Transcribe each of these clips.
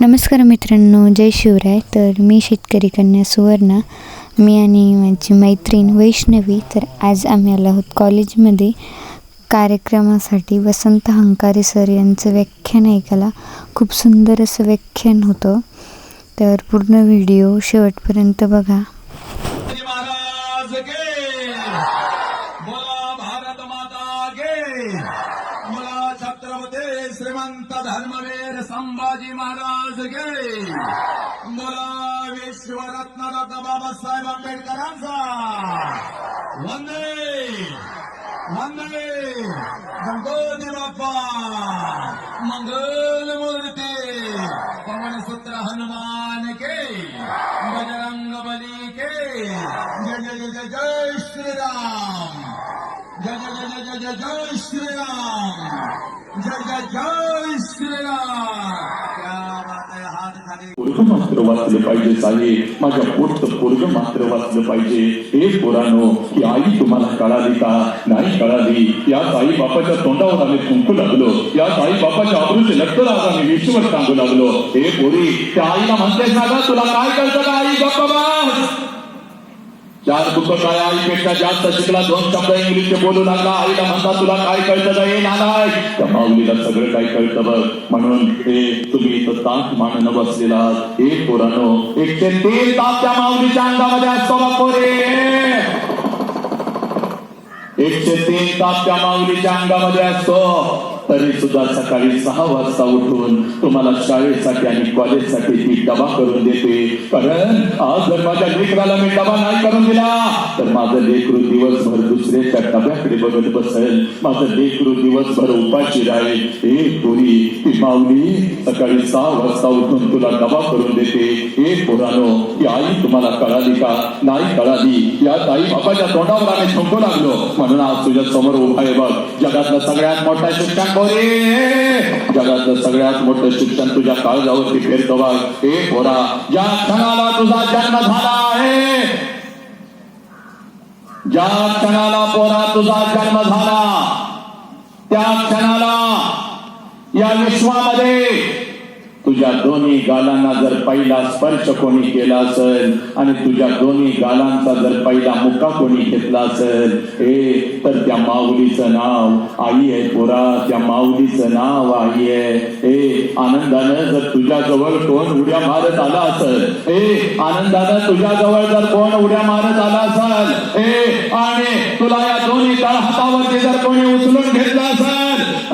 नमस्कार मित्रांनो जय शिवराय. तर मी शेतकरी कन्या सुवर्णा. मी आणि माझी मैत्रीण वैष्णवी. तर आज आम्ही आलो आहोत कॉलेजमध्ये. कार्यक्रमासाठी वसंत हंकारे सर यांचं व्याख्यान ऐकायला. खूप सुंदर असं व्याख्यान होतं. तर पूर्ण व्हिडिओ शेवटपर्यंत बघा शिवाजी महाराज के बोला भारत माता के बोला छत्रपती संत धर्मवीर संभाजी महाराज गे बोला विश्वरत्न डॉक्टर बाबासाहेब आंबेडकरांचा। वंदे वंदे गणपती बाप्पा। मंगल मूर्ती। पवनसूत्र हनुमान के। बजरंग बली के। जय जय जय जय जय श्रीराम। जय जय जय जय जय जय श्रीराम। जय श्रीराम! मात्र वाचलं पाहिजे साहेब माझ्या पोटचं पोरग मात्र वाचलं पाहिजे. हे पोरानो की आई तुम्हाला कळाली का नाही कळाली या साई बापाच्या तोंडावर आम्ही कुंकू लागलो. या साई बापाच्या आबरूचे लक्तर आम्ही विश्वर सांगू लागलो. हे पोरी त्या आईला म्हणते सांगा तुला काय कळतं का आई गप्पा चार दुःख काय आईपेक्षा जास्त शिकला दोन शब्द इंग्लिशचे बोलू लागला आईला म्हणता तुला काय कळतं का हे त्या माऊलीला सगळं काय कळतं बघ. म्हणून हे तुम्ही इथं ताक मानणं बसलेला हे पोरानो एकशे तीन तास त्या माऊलीच्या अंगामध्ये असतो बघ पोरे. एकशे तीन तास त्या माऊलीच्या अंगामध्ये असतो तरी सुद्धा सकाळी सहा वाजता उठून तुम्हाला शाळेसाठी आणि कॉलेजसाठी ती डबा करून देते. कारण आज जर माझ्या लेकराला मी डबा नाही करून दिला तर माझं लेकरू दिवसभर दुसऱ्याच्या डब्याकडे बघत बसेल. माझं लेकरू दिवसभर उपाशी राहील. हे पोरी ती माऊली सकाळी सहा वाजता उठून तुला डबा करून देते. हे पोरानो की आई तुम्हाला कळाली का? नाही कळाली. या ताई बापाच्या तोंडावर आम्ही ठोकू लागलो. म्हणून आज तुझ्या समोर उभा आहे बघ. जगातला सगळ्यात मोठा शिक्षक बोरे जगातलं सगळ्यात मोठं शिक्षण तुझ्या काळजावरती फिरतो बघ हे पोरा. ज्या क्षणाला तुझा जन्म झाला आहे ज्या क्षणाला पोरा तुझा जन्म झाला त्या क्षणाला या विश्वामध्ये तुझ्या दोन्ही गालांना जर पहिला स्पर्श कोणी केला असेल आणि तुझ्या दोन्ही गालांचा जर पहिला मुक्का कोणी घेतला असेल हे तर त्या माऊलीचं नाव आई आहे पोरा त्या माऊलीचं नाव आई आहे. हे आनंदानं जर तुझ्या जवळ कोण उड्या मारत आला असेल हे आनंदानं तुझ्या जवळ जर कोण उड्या मारत आला असेल हे आणि तुला या दोन्ही तळ हातावरती जर कोणी उचलून घेतला असेल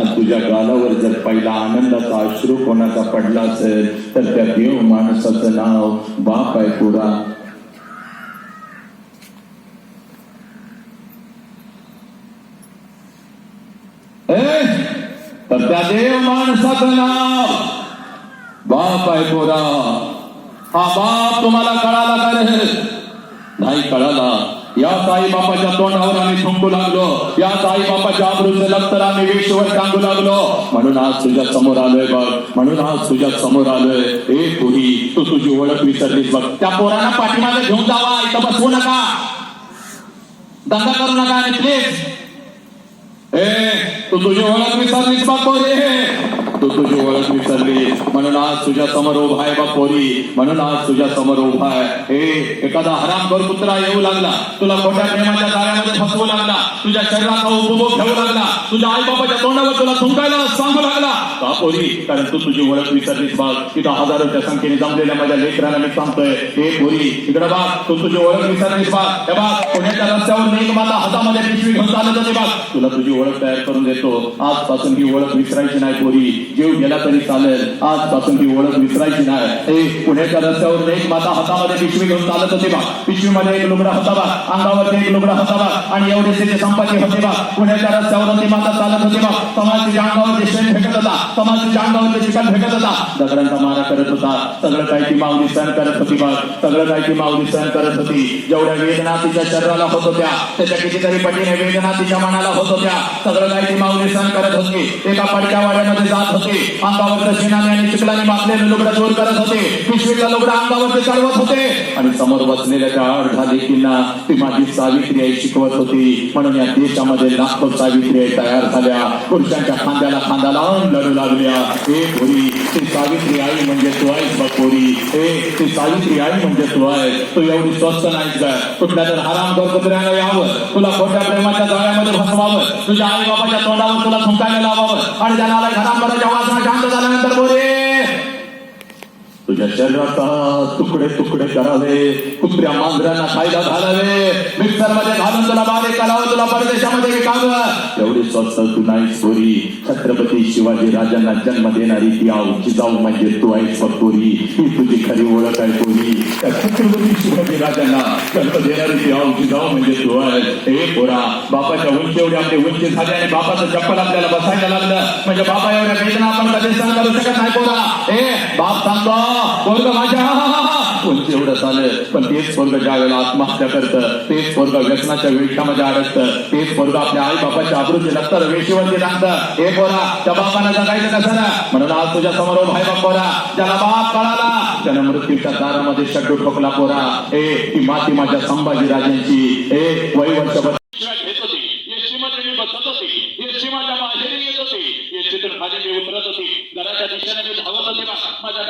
तुझ्या गालावर जर पहिला आनंदाचा अश्रू कोणाचा पडला असेल तर त्या देव माणसाचं नाव बाप आहे पुरा। तर त्या देव माणसाचं नाव बाप आहे पोरा। हा, बाप तुम्हाला कळाला का नाही कळाला या साईबापाच्या तोंडावर आम्ही थुंकू लागलो. या साई बापाच्या आबरूचे लक्तर आम्ही विश्ववर सांगू लागलो. म्हणून आज तुझ्या समोर आलोय बघ. म्हणून आज तुझ्या समोर आलोय. ए पुरी तू तुझी ओळख विसरलीस बघ. त्या पोरांना पाठीमागे घेऊन जावा. इथं बसवू नका. दंगा करू नका आणि प्लीज ए तू तुझी ओळख विसरलीस बघ पोरी. तू तुझी ओळख विसरली. म्हणून आज तुझ्या समोर उभा आहे बा पोरी. म्हणून आज तुझ्या समोर उभा आहे. हे एखादा हरामखोर कुत्रा येऊ लागला. तुला खोट्या प्रेमाच्या दाऱ्यामध्ये फसवू लागला. तुझ्या शरीराचा उपभोग घेऊ लागला. तुझ्या आई बाबाच्या तोंडावर तुला थुंकायला सांगू लागला. का पोरी कारण तू तुझी ओळख विसरलीस बघ तिथं हजारोच्या संख्येने जमलेल्या माझ्या लेकरांना मी सांगतोय. हे पोरी इकडे बघ. तू तुझी ओळख विसरलीस बघ हे बघ पुण्याच्या रस्त्यावर नाही माझा हातामध्ये पिशवी घेऊन चालत होते बघ तुला तुझी ओळख तयार करून देतो. आजपासून ही ओळख विसरायची नाही पोरी. जीव गेला तरी चालेल. आजपासून ती ओळख विसरायची नाही. हे पुण्याच्या रस्त्यावर एक माता हातामध्ये पिशवी घेऊन चालत होते बा. पिशवीमध्ये एक लुगडा होता बा. अंगावरती एक लुगडा होता बा. आणि एवढे तिथे संपाती होते बा. पुण्याच्या रस्त्यावर ती माता चालत होती बा. समाज तिच्या अंगावरती शेण फेकत होता. समाज तिच्या अंगावरती चिकन फेकत होता. दगडांचा मारा करत होता. सगळं काय ती माऊली सहन करत होती बा सगळं काय ती माऊली सहन करत होती. जेवढ्या वेदना तिच्या शरीराला होत होत्या त्याच्या कितीतरी पटीने वेदना तिच्या मनाला होत होत्या. सगळं काय ती माऊली सहन करत होती. एका पडक्या वाड्यामध्ये जात होती. होते. अंगावरचं शेणाने आणि चिखलाने माखलेलं लुगडं जोर करत होते. पिशवीला लुगडं अंगावरती चढवत होते. आणि समोर बसलेल्या त्या अर्धा लेकींना ती माझी सावित्री आई शिकवत होती. म्हणून या देशामध्ये लाखो सावित्री आई तयार झाल्या. पुरुषांच्या खांद्याला खांदा लावून लढू लागल्या. हे पोरी ती सावित्री आई म्हणजे तू आहेस बघ पोरी. हे ती सावित्री आई म्हणजे तू आहेस. तू एवढी स्वस्त नाहीस का कुठल्या तर हराम कुत्र्यानं यावं. तुला खोट्या प्रेमाच्या जाळ्यामध्ये फसवावं. तुझ्या आई बाबाच्या तोंडावर तुला थुंकायला लावावं. आणि त्यांना घरांबराच्या वासना शांत झाल्यानंतर बोले. तुझ्या शरीराचा तुकडे तुकडे करावे कुत्र्या मांजरांना फायदा घालावे. मिक्सरमध्ये घालून तुला बारीक करावं तुला परदेशामध्ये विकावं. एवढी स्वस्त तू नाही पोरी छत्रपती शिवाजी राजांना जन्म देणारी ती आऊची जाऊ म्हणजे तू आहेस स्वतोरी ही तुझी खरी ओळख आहे तोरी त्या छत्रपती शिवाजी राजांना जन्म देणारी ती आऊची जाऊ म्हणजे तू आहे हे पोरा बापाच्या उंची एवढी आपली उंची झाली आणि बापाचं चप्पल आपल्याला बसायला लागलं. म्हणजे बापा एवढ्या वेदना आपण कधी सहन करू शकत नाही पोरा. हे बाप सांगतो पोरग माझ्या. कोणते एवढं झालं पण तेच पोरग ज्या वेळेला आत्महत्या करतं तेच पोरग व्यसनाच्या वेशामध्ये अडकतं तेच पोरग आपल्या आई बापाच्या आबरूचे लागतं वेशीवरती लागतं हे पोरा त्या बापाला जगायचं कसं ना? म्हणून आज तुझ्या समोर भाई बापोरा पोरा. ज्याला बाप कळाला. त्यानं मृत्यूच्या दारामध्ये शड्डू ठोकला पोरा. हे ती माती माझ्या संभाजी राजांची हे वय वर्षभर घेत होती एसटीमध्ये मी बसत होती एसटी माझ्या माहेरी येत होती एसटीतून खाली मी उतरत होती घराच्या दिशेने मी धावत होते बा माझ्या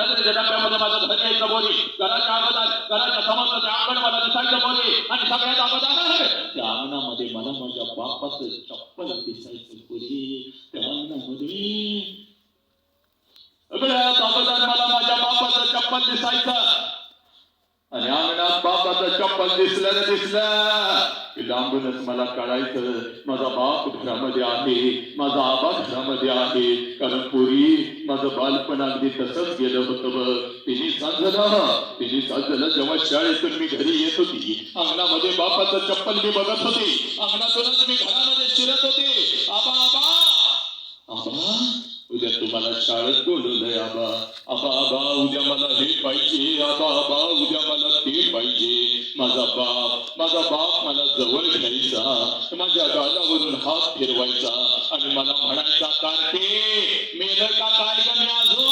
नजरेच्या डब्यामध्ये माझं घर यायचं बोली. घराच्या अगोदर घराच्या समोरचं ते अंगण मला दिसायचं बोली. आणि सगळ्यात अगोदर त्या अंगणामध्ये मला माझ्या बापाचं चप्पल दिसायचं बोली. त्या अंगणामध्ये सगळ्यात अगोदर मला माझ्या बापाचं चप्पल दिसायचं. आणि अंगणात बापाचं चप्पल दिसलं ना दिसलं. की मला कळायचं माझा बाप घरामध्ये आहे माझा आबा घरामध्ये आहे. कारण पूर्वी माझं बालपण अगदी तसंच गेलं होतं बघ. तिने सांगलं तिने सांगलं जेव्हा शाळेतून मी घरी येत होती अंगणामध्ये बापाचं चप्पल मी बघत होते. अंगणातूनच मी घरामध्ये शिरत होते. आबा आबा. आबा? तुम्हाला शाळेत बोलवलंय आबा आबा आबा उद्या मला हे। पाहिजे आबा आबा उद्या मला ते पाहिजे माझा बाप माझा बाप मला जवळ घ्यायचा माझ्या गालावरून हात फिरवायचा आणि मला म्हणायचा कार्टे मेलं का काय अजून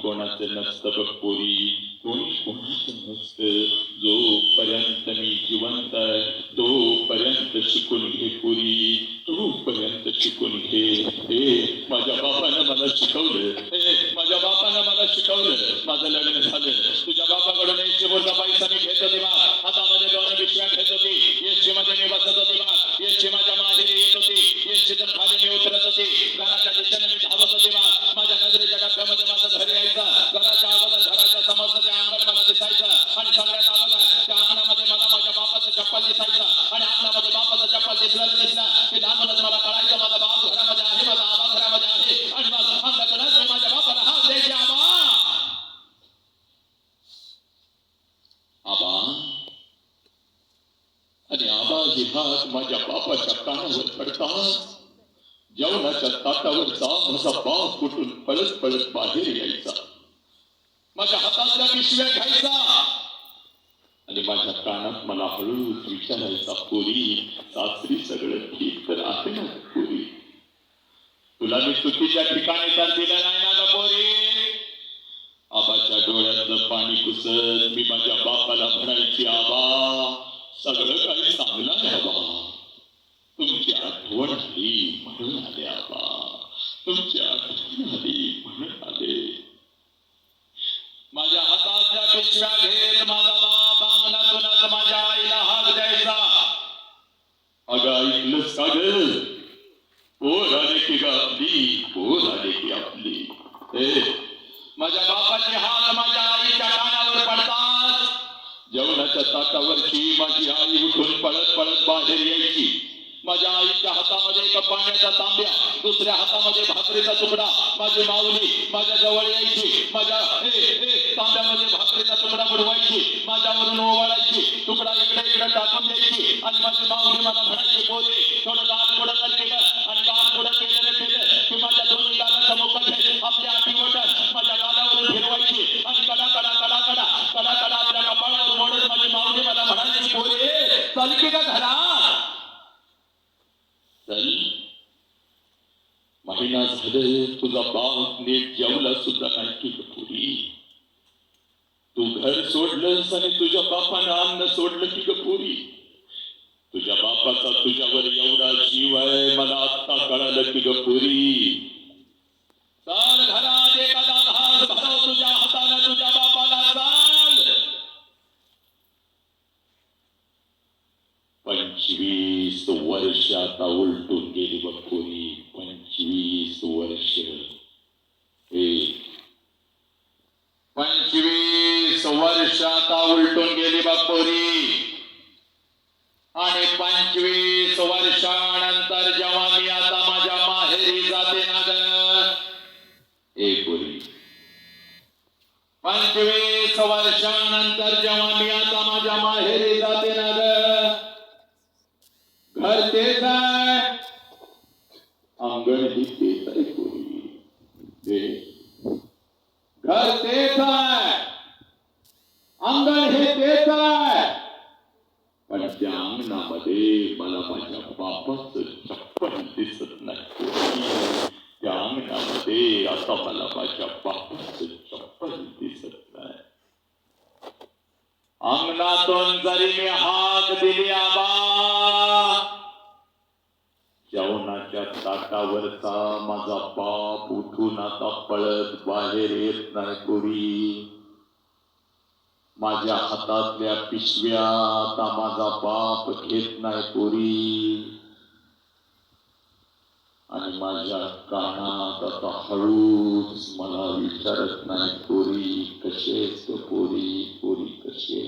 कोणाचं नसतं कोणी कोणाचं नसतं. जोपर्यंत मी जिवंत तोपर्यंत शिकून घे पुरी. तोपर्यंत शिकून घे. हे माझ्या बापानं मला शिकवलं. हे माझ्या बापानं मला शिकवलं. माझं लग्न झालं. तुझ्या बापाकडून एकशे पैसा मी घेत दिवा बा हातामध्ये दोन पिशव्या घेत होती एसटी मध्ये मी बसत होती बा एसटी माझ्या माहेरी येत होती एसटी तर खाली मी उतरत होती घराच्या दिशेने मी धावत होती बा माझ्या नजरेच्या डब्यामध्ये माझं घर यायचं घराच्या अगोदर घराच्या समोरचं ते अंगण मला दिसायचं आणि सगळ्यात अगोदर त्या अंगणामध्ये मला माझ्या बापाचं चप्पल दिसायचं आणि अंगणामध्ये बापाचं चप्पल दिसलं तर दिसलं की लहानपणच मला कळायचं माझा बाप घरामध्ये आहे माझा आबा घरामध्ये आहे आणि माझं अंगातूनच मी माझ्या बापाला हात द्यायचे आबा आबा आणि आबा ही हात माझ्या बापाच्या कानावर पडतात जेवणाच्या ताटावरचा माझा बाप कुठून? पळत पळत बाहेर यायचा. माझ्या हातातल्या पिशव्या घ्यायचा. आणि माझ्या कानात मला हळूच विचारायचा पोरी रात्री सगळं ठीक तर आहे ना पोरी? तुला मी चुकीच्या ठिकाणी तर दिला नाही ना पोरी. आबाच्या डोळ्यातलं पाणी कुसत मी माझ्या बापाला म्हणायची आबा सगळं काही आगाईतलं सागर. पोर आले की ग आपली. पोर माझ्या बापाचे हात माझ्या आईच्या कानावर पडतात. जेवणाच्या ताटावरची माझी आई उठून पळत पळत बाहेर यायची. माझ्या आईच्या हातामध्ये एका पाण्याचा तांब्या दुसऱ्या हातामध्ये भाकरीचा तुकडा. माझी माऊली माझ्या जवळ यायची. माझ्या तांब्यामध्ये साखरेचा तुकडा बुडवायची माझ्यावरून ओवाळायची तुकडा इकडे इकडे टाकून द्यायची आणि माझी माऊली मला म्हणायची बोलली थोडं लाल पुढं कर केलं आणि दात पुढं केलेलं केलं की माझ्या दोन्ही गालाचा मोकळ घे आपल्या आठवट माझ्या गालावरून फिरवायची आणि कडा कडा कडा कडा कडा कडा आपल्या कपाळावर मोडत माझी माऊली मला म्हणायची पोरे चल की का घरात चल महिना झाले तुझा बाप नीट जेवला सुद्धा नाही की ग पुरी तू घर सोडलंस आणि तुझ्या बापानं अन्न सोडलं की पुरी तुझ्या बापाचा तुझ्यावर एवढा जीव आहे मला आत्ता कळालं की ग पुरी. चाल घरात एखादा घास भरव तुझ्या हाताने तुझ्या बापाला चाल. पंचवीस वर्ष आता उलटून गेली बघोरी पंचवीस वर्ष. हे पंचवीस वर्ष आता उलटून गेली बापोरी पोरी आणि पंचवीस वर्षानंतर जेव्हा मी आता माझ्या माहेरी जाते ना ग ए पोरी पंचवीस वर्षानंतर जेव्हा मी आता माझ्या माहेरी जाते ना ग घर तेच आहे अंगण ही तेच आहे पोरी ते घर तेच आहे अंगण हे तेच आहे पण त्या अंगणामध्ये मला माझ्या बापाच चप्पल दिसत नाही त्या अंगणामध्ये आता मला माझ्या बापाच चप्पल दिसत नाही अंगणातून जरी मी हाक दिली आबा जेवणाच्या ताटावरचा माझा बाप उठून आता पळत बाहेर येत नाही पुरी माझ्या हातातल्या पिशव्या आता माझा बाप घेत नाही पोरी. आणि माझ्या कानात आता हळूच मला विचारत नाही पोरी कशेच पोरी पोरी कसे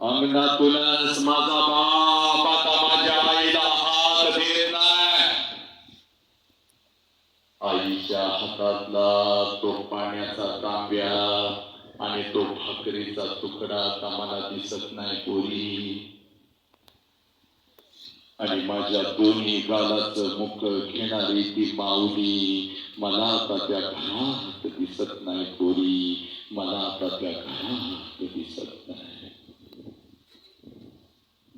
अंगणातूनच माझा बाप आता माझ्या आईला हात देत नाही आईच्या हातातला तो पाण्याचा तांब्या आणि तो भाकरीचा तुकडा आता मला दिसत नाही कोरी आणि माझ्या दोन्ही गालाच मुख घेणारी ती माऊली मला आता त्या घरात दिसत नाही कोरी मला आता त्या घरात दिसत नाही.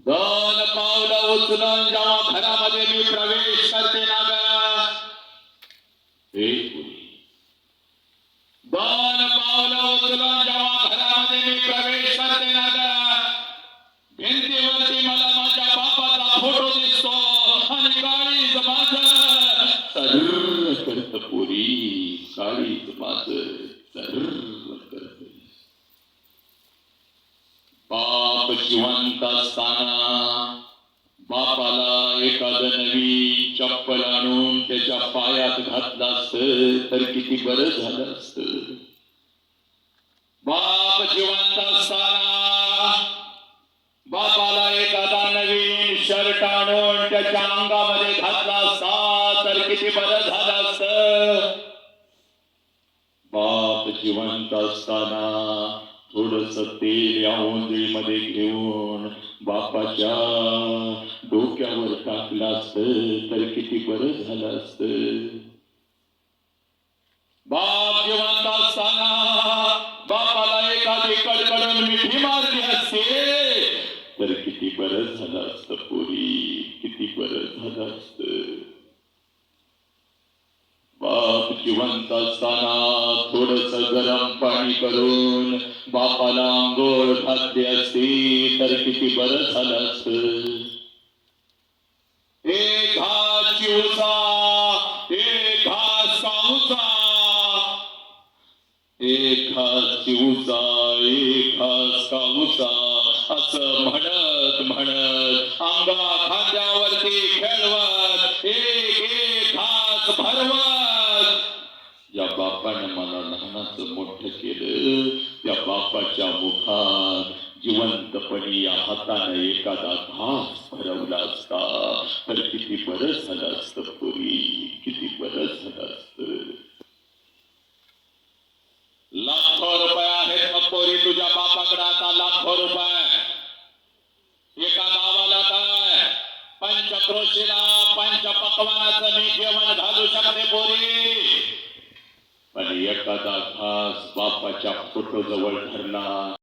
दोन पावलं उचलून जेव्हा घरामध्ये मी प्रवेश करते ना ग हे पुरी दोन पावलं उचलून जेव्हा घरामध्ये मी प्रवेश करते ना ग भिंतीवरती मला माझ्या बापाचा फोटो दिसतो आणि काळीच माझ. करत पुरी काळीच माझ. बाप जिवंत असताना बापाला एखादं नवी चप्पल आणून त्याच्या पायात घातलं असत तर किती बरं झालं असतं बाप जिवंत असताना बापाला एखादा नवीन शर्ट आणून त्याच्या अंगामध्ये घातला असता तर किती बरं झालं असत बाप जिवंत असताना थोडस तेल या ओंजळीमध्ये घेऊन बापाच्या डोक्यावर टाकलं असत तर किती बरं झालं असत. बाप जिवंत असताना बापाला एखादी कडकडून मिठी मारली असते तर किती बरं झालं असत पोरी किती बरं झालं असतं बाप जिवंत असताना थोडस गरम पाणी करून बापाला आंघोळ खाद्य असती तर किती बरं झालं असत एक घास चिवसा एक घास काऊचा एक एक असं म्हणत म्हणत अंगा खांद्यावरती खेळवत एक एक घास भरवत या बापाने मला लहानाचं मोठं केलं. त्या बापाच्या मुखात जिवंतपणी या हाताने एखादा घास भरवला असता तर किती बरं झालं असत पुरी किती बरं झालं असत. लाखो रुपये आहेत मग पोरी तुझ्या बापाकडे आता लाखो रुपये. एका गावाला काय पंचक्रोशीला पंच पकवानाचं मी जेवण घालू शकते पोरी. पण एखादा घास बापाच्या फोटो जवळ धरला